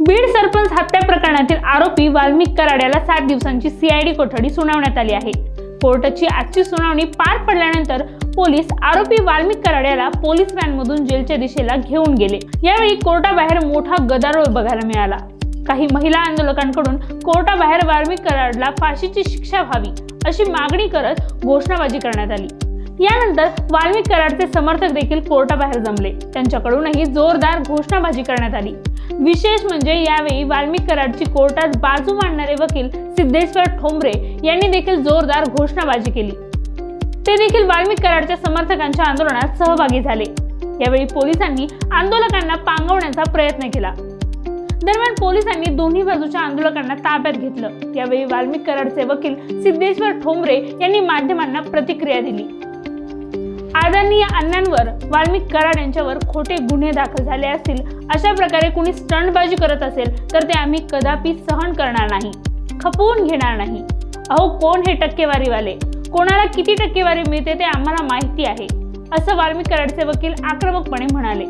बीड सरपंच हत्या प्रकरणातील आरोपी वाल्मिक कराड्याला सात दिवसांची सीआयडी कोठडी सुनावण्यात आली आहे. कोर्टाची आजची सुनावणी पार पडल्यानंतर पोलीस आरोपी वाल्मिक कराड्याला पोलीस व्हॅनमधून जेलच्या दिशेला घेऊन गेले. यावेळी कोर्टाबाहेर मोठा गदारोळ बघायला मिळाला. काही महिला आंदोलकांकडून कोर्टाबाहेर वाल्मिक कराडला फाशीची शिक्षा व्हावी अशी मागणी करत घोषणाबाजी करण्यात आली. यानंतर वाल्मिक कराडचे समर्थक देखील कोर्टाबाहेर जमले. त्यांच्याकडूनही जोरदार घोषणाबाजी करण्यात आली. विशेष म्हणजे यावेळी वाल्मिक कराडची कोर्टात बाजू मांडणारे वकील सिद्धेश्वर ठोंबरे यांनी देखील जोरदार घोषणाबाजी केली. ते देखील वाल्मिक कराडच्या समर्थकांच्या आंदोलनात सहभागी झाले. यावेळी पोलिसांनी आंदोलकांना पांगवण्याचा प्रयत्न केला. दरम्यान पोलिसांनी दोन्ही बाजूच्या आंदोलकांना ताब्यात घेतलं. यावेळी वाल्मिक कराडचे वकील सिद्धेश्वर ठोंबरे यांनी माध्यमांना प्रतिक्रिया दिली. अदानी या अण्णांवर वाल्मिक कराड यांच्यावर खोटे गुन्हे दाखल झाले असतील अशा प्रकारे कुणी स्टंटबाजी करत असेल तर ते आम्ही कदापि सहन करणार नाही खपवून घेणार नाही. अहो कोण हे टक्केवारीवाले? कोणाला किती टक्केवारी मिळते ते आम्हाला माहिती आहे असं वाल्मिक कराडचे वकील आक्रमकपणे म्हणाले.